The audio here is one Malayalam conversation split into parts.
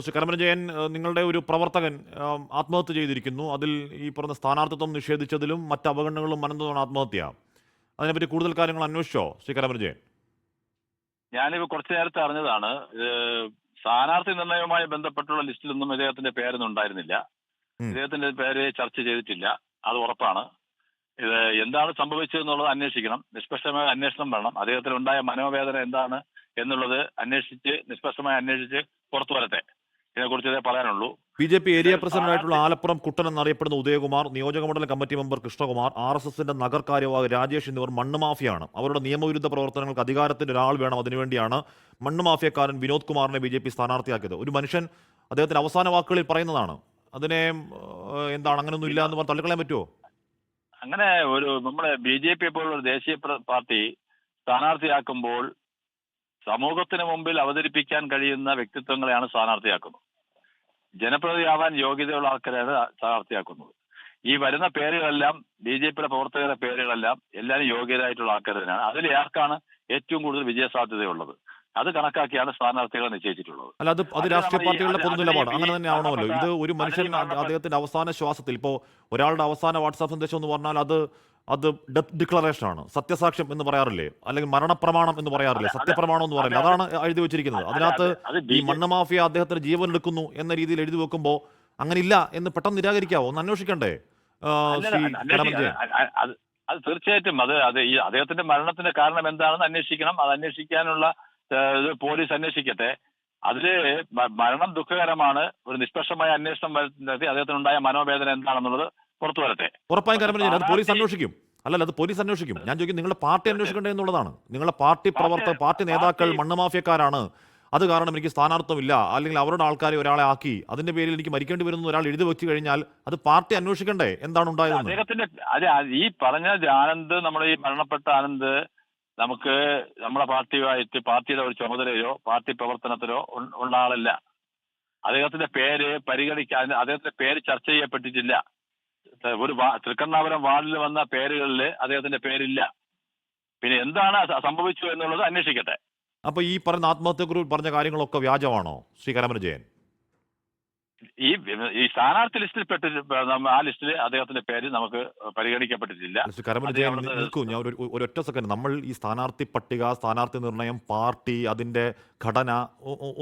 ശ്രീ കരമനജയൻ നിങ്ങളുടെ ഒരു പ്രവർത്തകൻ ആത്മഹത്യ ചെയ്തിരിക്കുന്നു. അതിൽ ഈ പറഞ്ഞ സ്ഥാനാർത്ഥിത്വം നിഷേധിച്ചതിലും മറ്റ് അപകടങ്ങളും മനന്തമാണ് ആത്മഹത്യ. അതിനെപ്പറ്റി കൂടുതൽ കാര്യങ്ങൾ അന്വേഷിച്ചോ ശ്രീ കരമനജയൻ ഞാനിപ്പോ കുറച്ചു നേരത്തെ അറിഞ്ഞതാണ്. സ്ഥാനാർത്ഥി നിർണയവുമായി ബന്ധപ്പെട്ടുള്ള ലിസ്റ്റിലൊന്നും ഇദ്ദേഹത്തിന്റെ പേരൊന്നും ഉണ്ടായിരുന്നില്ല. അദ്ദേഹത്തിന്റെ ഇദ്ദേഹത്തിന്റെ പേര് ചർച്ച ചെയ്തിട്ടില്ല. അത് ഉറപ്പാണ്. ഇത് എന്താണ് സംഭവിച്ചതെന്നുള്ളത് അന്വേഷിക്കണം. നിഷ്പക്ഷമായ അന്വേഷണം വേണം. അദ്ദേഹത്തിന് ഉണ്ടായ മനോവേദന എന്താണ് എന്നുള്ളത് അന്വേഷിച്ച് നിഷ്പക്ഷമായി അന്വേഷിച്ച് പുറത്തു വരട്ടെ. ഇതിനെക്കുറിച്ച് ഇതേ പറയാനുള്ളൂ. ബി ജെ പി ഏരിയ പ്രസിഡന്റായിട്ടുള്ള ആലപ്പുറം കുട്ടൻ എന്നറിയപ്പെടുന്ന ഉദയകുമാർ നിയോജക മണ്ഡലം committee member Krishnakumar R S എസിന്റെ നഗർ കാര്യവാഹ് രാജേഷ് എന്നിവർ മണ്ണ് മാഫിയാണ്. അവരുടെ നിയമവിരുദ്ധ പ്രവർത്തനങ്ങൾക്ക് അധികാരത്തിന്റെ ഒരാൾ വേണം. അതിനുവേണ്ടിയാണ് മണ്ണ് മാഫിയക്കാരൻ വിനോദ് കുമാറിനെ ബി ജെ പി സ്ഥാനാർത്ഥിയാക്കിയത്. ഒരു മനുഷ്യൻ അദ്ദേഹത്തിന്റെ അവസാന വാക്കുകളിൽ പറയുന്നതാണ്. അതിനെ എന്താണ്? അങ്ങനെയൊന്നും ഇല്ല എന്ന് പറഞ്ഞ് തള്ളിക്കളയാൻ പറ്റുമോ അങ്ങനെ ഒരു നമ്മുടെ ബി ജെ പി പോലുള്ള ഒരു ദേശീയ പാർട്ടി സ്ഥാനാർത്ഥിയാക്കുമ്പോൾ സമൂഹത്തിന് മുമ്പിൽ അവതരിപ്പിക്കാൻ കഴിയുന്ന വ്യക്തിത്വങ്ങളെയാണ് സ്ഥാനാർത്ഥിയാക്കുന്നത്. ജനപ്രതിയാവാൻ യോഗ്യതയുള്ള ആൾക്കാരാണ് സ്ഥാനാർത്ഥിയാക്കുന്നത്. ഈ വരുന്ന പേരുകളെല്ലാം ബി ജെ പിയുടെ പ്രവർത്തകരുടെ പേരുകളെല്ലാം എല്ലാവരും യോഗ്യരായിട്ടുള്ള ആൾക്കാർ തന്നെയാണ്. അതിൽ ആർക്കാണ് ഏറ്റവും കൂടുതൽ വിജയ സാധ്യതയുള്ളത് അത് കണക്കാക്കിയാണ് സ്ഥാനാർത്ഥികളെ നിശ്ചയിച്ചിട്ടുള്ളത്. അല്ല അത് അത് രാഷ്ട്രീയ പാർട്ടികളുടെ പൊതു നിലപാട് അങ്ങനെ തന്നെ ആവണമല്ലോ ഇത് ഒരു മനുഷ്യൻ അദ്ദേഹത്തിന്റെ അവസാന ശ്വാസത്തിൽ ഇപ്പോ ഒരാളുടെ അവസാന വാട്സാപ്പ് സന്ദേശം എന്ന് പറഞ്ഞാൽ അത് അത് ഡെത്ത് ഡിക്ലറേഷൻ ആണ്. സത്യസാക്ഷ്യം എന്ന് പറയാറില്ലേ? അല്ലെങ്കിൽ മരണപ്രമാണം എന്ന് പറയാറില്ലേ. സത്യപ്രമാണം എന്ന് പറയില്ല അതാണ് എഴുതി വെച്ചിരിക്കുന്നത്. അതെ, അതിനകത്ത് ഈ മണ്ണ് മാഫിയ അദ്ദേഹത്തിന് ജീവൻ എടുക്കുന്നു എന്ന രീതിയിൽ എഴുതി വെക്കുമ്പോൾ അങ്ങനെ ഇല്ല എന്ന് പെട്ടെന്ന് നിരാകരിക്കാവോ? ഒന്ന് അന്വേഷിക്കണ്ടേ? അത് തീർച്ചയായിട്ടും അത് അത് ഈ അദ്ദേഹത്തിന്റെ മരണത്തിന്റെ കാരണം എന്താണെന്ന് അന്വേഷിക്കണം. അത് അന്വേഷിക്കാനുള്ള പോലീസ് അന്വേഷിക്കട്ടെ. അതിൽ മരണം ദുഃഖകരമാണ്. ഒരു നിഷ്പക്ഷമായ അന്വേഷണം നടത്തി അദ്ദേഹത്തിനുണ്ടായ മനോവേദന എന്താണെന്നുള്ളത് പുറത്തു വരട്ടെ. ഉറപ്പായും അത് പോലീസ് അന്വേഷിക്കും. അല്ലല്ല അത് പോലീസ് അന്വേഷിക്കും. ഞാൻ ചോദിക്കും നിങ്ങളുടെ പാർട്ടി അന്വേഷിക്കണ്ടേ എന്നുള്ളതാണ്. നിങ്ങളുടെ പാർട്ടി പ്രവർത്തകർ പാർട്ടി നേതാക്കൾ മണ്ണ് മാഫിയക്കാരാണ്. അത് കാരണം എനിക്ക് സ്ഥാനാർത്ഥമില്ല അല്ലെങ്കിൽ അവരുടെ ആൾക്കാരെ ഒരാളെ ആക്കി. അതിന്റെ പേരിൽ എനിക്ക് മരിക്കേണ്ടി വരുന്ന ഒരാൾ എഴുതി വെച്ച് കഴിഞ്ഞാൽ അത് പാർട്ടി അന്വേഷിക്കണ്ടേ? എന്താണ് ഉണ്ടായത് അദ്ദേഹത്തിന്റെ അതെ ഈ പറഞ്ഞ ആനന്ദ് നമ്മുടെ ഈ മരണപ്പെട്ട ആനന്ദ് നമുക്ക് നമ്മുടെ പാർട്ടിയുമായിട്ട് പാർട്ടിയുടെ ഒരു ചുമതലയോ പാർട്ടി പ്രവർത്തനത്തിലോ ഉള്ള ആളല്ല. അദ്ദേഹത്തിന്റെ പേര് പരിഗണിക്കാൻ അദ്ദേഹത്തിന്റെ പേര് ചർച്ച ചെയ്യപ്പെട്ടിട്ടില്ല. ഒരു തൃക്കണ്ണാപുരം വാർഡിൽ വന്ന പേരുകളിൽ അദ്ദേഹത്തിന്റെ പേരില്ല. പിന്നെ എന്താണ് സംഭവിച്ചു എന്നുള്ളത് അന്വേഷിക്കട്ടെ. അപ്പൊ ഈ പറഞ്ഞ ആത്മഹത്യക്കുറിപ്പ് പറഞ്ഞ കാര്യങ്ങളൊക്കെ വ്യാജമാണോ? ശ്രീ കരമനജയൻ ഈ ഈ സ്ഥാനാർത്ഥി ലിസ്റ്റിൽ പെട്ടിട്ട് ആ ലിസ്റ്റിൽ അദ്ദേഹത്തിന്റെ പേര് നമുക്ക് പരിഗണിക്കപ്പെട്ടിട്ടില്ല. നിൽക്കൂ ഞാൻ ഒരു ഒരു ഒറ്റ സെക്കൻഡ് നമ്മൾ ഈ സ്ഥാനാർത്ഥി പട്ടിക സ്ഥാനാർത്ഥി നിർണയം പാർട്ടി അതിന്റെ ഘടന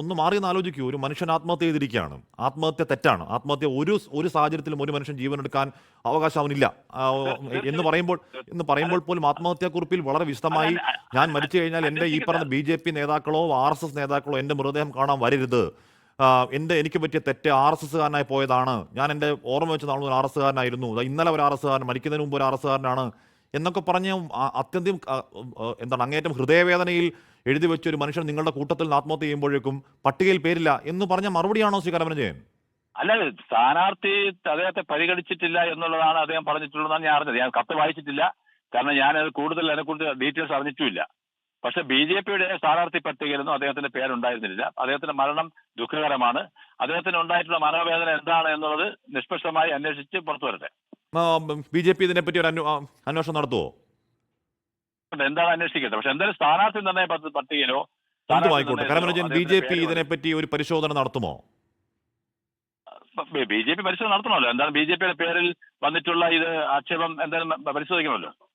ഒന്ന് മാറി ഒന്ന് ആലോചിക്കൂ. ഒരു മനുഷ്യൻ ആത്മഹത്യ ചെയ്തിരിക്കുകയാണ്. ആത്മഹത്യ തെറ്റാണ്. ആത്മഹത്യ ഒരു ഒരു സാഹചര്യത്തിലും ഒരു മനുഷ്യൻ ജീവൻ എടുക്കാൻ അവകാശം അവനില്ല എന്ന് പറയുമ്പോൾ എന്ന് പറയുമ്പോൾ പോലും ആത്മഹത്യാക്കുറിപ്പിൽ വളരെ വിശദമായി ഞാൻ മരിച്ചു കഴിഞ്ഞാൽ എന്റെ ഈ പറഞ്ഞ ബി ജെ പി നേതാക്കളോ ആർ എസ് എസ് നേതാക്കളോ എന്റെ മൃതദേഹം കാണാൻ വരരുത്. എന്റെ എനിക്ക് പറ്റിയ തെറ്റ് ആർ എസ് എസ്സുകാരനായി പോയതാണ്. ഞാൻ എന്റെ ഓർമ്മ വെച്ച് നാളെ ആർ എസ് കാരനായിരുന്നു ഇന്നലെ ഒരു ആർ എസ് കാരൻ മരിക്കുന്നതിന് മുമ്പ് ഒരു ആർ എസ് കാരനാണ് എന്നൊക്കെ പറഞ്ഞ് അത്യന്തം എന്താണ് അങ്ങേറ്റം ഹൃദയവേദനയിൽ എഴുതി വെച്ച ഒരു മനുഷ്യൻ നിങ്ങളുടെ കൂട്ടത്തിൽ നിന്ന് ആത്മഹത്യ ചെയ്യുമ്പോഴേക്കും പട്ടികയിൽ പേരില്ല എന്ന് പറഞ്ഞ മറുപടിയാണോ ശ്രീ കരമനജയൻ അല്ല സ്ഥാനാർത്ഥി അദ്ദേഹത്തെ പരിഗണിച്ചിട്ടില്ല എന്നുള്ളതാണ് അദ്ദേഹം പറഞ്ഞിട്ടുള്ളതാണ് ഞാൻ അറിഞ്ഞത്. ഞാൻ കത്ത് വായിച്ചിട്ടില്ല. കാരണം ഞാൻ അത് കൂടുതൽ അതിനെക്കുറിച്ച് ഡീറ്റെയിൽസ് അറിഞ്ഞിട്ടുമില്ല. പക്ഷെ ബി ജെ പിയുടെ സ്ഥാനാർത്ഥി പട്ടികയിലൊന്നും അദ്ദേഹത്തിന്റെ പേരുണ്ടായിരുന്നില്ല. അദ്ദേഹത്തിന്റെ മരണം ദുഃഖകരമാണ്. അദ്ദേഹത്തിന് ഉണ്ടായിട്ടുള്ള മനോവേദന എന്താണ് എന്നുള്ളത് നിഷ്പക്ഷമായി അന്വേഷിച്ച് പുറത്തു വരട്ടെ. ബി ജെ പി ഇതിനെപ്പറ്റി ഒരു അന്വേഷണം നടത്തുമോ എന്താണ് അന്വേഷിക്കട്ടെ പക്ഷെ എന്തായാലും സ്ഥാനാർത്ഥി നിർണയ പട്ടികയിലോ ആയിക്കോട്ടെ. ബി ജെ പി ഇതിനെപ്പറ്റി ഒരു പരിശോധന നടത്തുമോ? ബി ജെ പി പരിശോധന നടത്തണമല്ലോ. എന്താണ് ബി ജെ പിയുടെ പേരിൽ വന്നിട്ടുള്ള ഇത് ആക്ഷേപം എന്തായാലും പരിശോധിക്കണമല്ലോ.